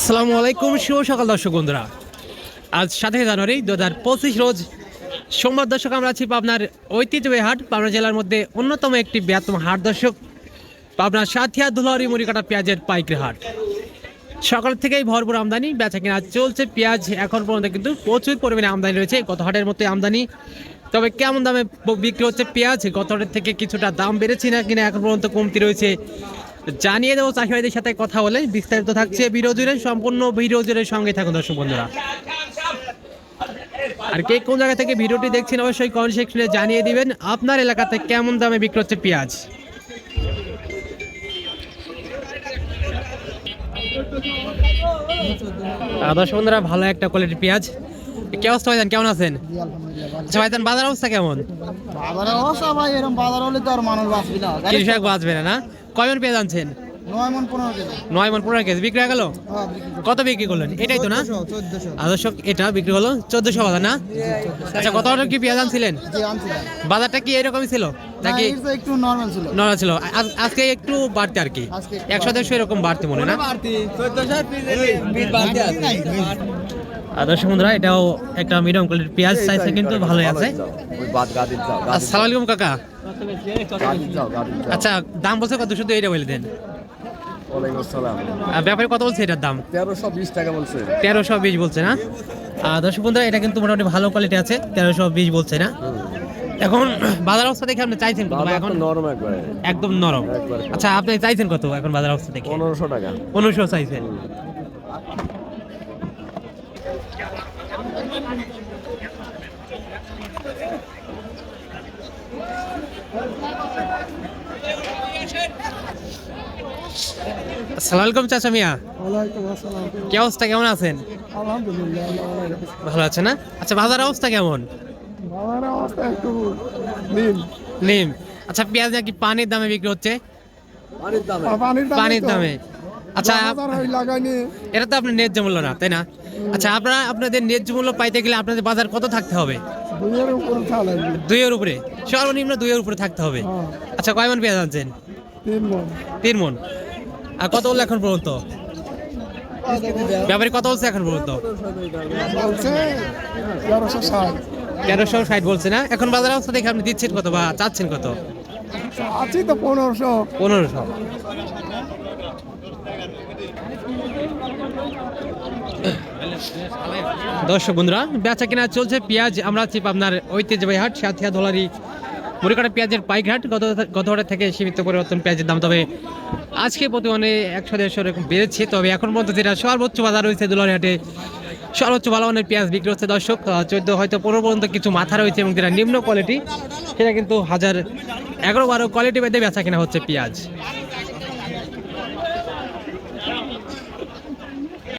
আসসালামু আলাইকুম, শুভ সকাল দর্শক বন্ধুরা। আজ সাতই জানুয়ারি দু হাজার পঁচিশ রোজ সোমবার দর্শক, আমরা আছি পাবনার ঐতিহ্যবাহী হাট। পাবনা জেলার মধ্যে অন্যতম একটি বৃহত্তম হাট দর্শক, পাবনার সাথিয়া ধুলারি মুড়িকাটা পেঁয়াজের পাইকারি হাট। সকাল থেকেই ভরপুর আমদানি বেচা কিনা চলছে পেঁয়াজ, এখন পর্যন্ত কিন্তু প্রচুর পরিমাণে আমদানি রয়েছে। গত হাটের মতো আমদানি, তবে কেমন দামে বিক্রি হচ্ছে পেঁয়াজ? গত হাটের থেকে কিছুটা দাম বেড়েছে না কিনা, এখন পর্যন্ত কমতি রয়েছে। জানিয়ে দেবো চাষিভাইদের সাথে কথা বলে। বিস্তারিত থাকছে ভিডিও জুড়ে সম্পূর্ণ ভিডিও জুড়ে সঙ্গে থাকুন দর্শক বন্ধুরা। আর কে কোন জায়গা থেকে ভিডিওটি দেখছেন অবশ্যই কমেন্ট সেকশনে জানিয়ে দিবেন। আপনার এলাকাতে কেমন দামে বিক্রি হচ্ছে পেঁয়াজ? দর্শক বন্ধুরা ভালো একটা কোয়ালিটির পেঁয়াজ। কে অবস্থা ভাইজান কেমন আছেন? আচ্ছা ভাইজান বাজার অবস্থা কেমন? বাজারে অবস্থা ভাই এরকম বাজার হলে তো আর মানুষ বাঁচবি না। কৃষক বাঁচবে না না? কয়মন পেঁয়াজ আনছেন? নয় মন পনেরো কেজি। নয় মন পনেরো কেজি বিক্রি হয়ে গেল? হ্যাঁ। কত বিক্রি করলেন? এটাই তো না? আদর্শ এটা বিক্রি হলো চোদ্দশো বাজার না? আচ্ছা কত অর্ডার কি পেঁয়াজ আনছিলেন? বাজারটা কি এরকমই ছিল? নাকি একটু নর্মাল ছিল। নড়া ছিল? আজকে একটু বাড়তে আর কি? একশো দেড়শো এরকম বাড়তে মনে না? আদর্শ বন্ধুরা এটাও একটা মিডিয়াম কোয়ালিটির পেঁয়াজ সাইজটা কিন্তু ভালোই আছে। আসসালামু আলাইকুম কাকা। আচ্ছা দাম বলছে কত? শুধু এটা বলে দেন। ব্যাপারে কত বলছে এটার দাম? তেরোশো বিশ টাকা বলছে। তেরোশো বিশ বলছে না? আর দর্শক বন্ধুরা এটা কিন্তু মোটামুটি ভালো কোয়ালিটি আছে তেরোশো বিশ বলছে না? এখন বাজার অবস্থা দেখে আপনি চাইছেন কত? এখন নরম একবারে। একদম নরম। আচ্ছা আপনি চাইছেন কত এখন বাজার অবস্থা দেখে? পনেরোশো টাকা। পনেরোশো চাইছেন। আসসালামু আলাইকুম চাচা মিয়া। কি অবস্থা কেমন আছেন? ভালো আছে না? আচ্ছা বাজার অবস্থা কেমন? বাজার অবস্থা একটু নিন নিম আচ্ছা পেঁয়াজ নাকি পানির দামে বিক্রি হচ্ছে? পানির দামে। পানির দাম পানির দামে। আচ্ছা এটা তো আপনার ন্যায্য মূল্য না তাই না? আচ্ছা আপনারা আপনাদের ন্যায্য মূল্য পাইতে গেলে আপনাদের বাজার কত থাকতে হবে? দুইয়ের উপরে দুইয়ের সর্বনিম্ন দুইয়ের উপরে থাকতে হবে। হ্যাঁ। আচ্ছা কয় মন পেঁয়াজ আনছেন? তিন মন। তিন মন। আর কত বলল এখন পর্যন্ত? ব্যাপারে কত বলছে এখন পর্যন্ত? তেরোশো ষাট বলছে না? এখন বাজার অবস্থা দেখে আপনি দিচ্ছেন কত বা চাচ্ছেন কত? আছি তো পনেরোশো। পনেরোশো। দর্শক বন্ধুরা, বেচা কেনা চলছে পেঁয়াজ, আমরা আছি আপনার ঐতিহ্যবাহী হাট, সাথিয়া দোলারি মুড়িকাটা পেঁয়াজের পাইক হাট গত গত থেকে সীমিত পরিবর্তন পেঁয়াজের দাম, তবে আজকে বর্তমানে একশো দেড়শো এরকম বেড়েছে। তবে এখন পর্যন্ত যেটা সর্বোচ্চ বাজার রয়েছে দোলারি হাটে, সর্বোচ্চ ভালো মানের পেঁয়াজ বিক্রি হচ্ছে দর্শক। চোদ্দ হয়তো পনেরো পর্যন্ত কিছু মাথা রয়েছে এবং যেটা নিম্ন কোয়ালিটি সেটা কিন্তু হাজার এগারো বারো কোয়ালিটি বেঁধে বেচা কেনা হচ্ছে পেঁয়াজ।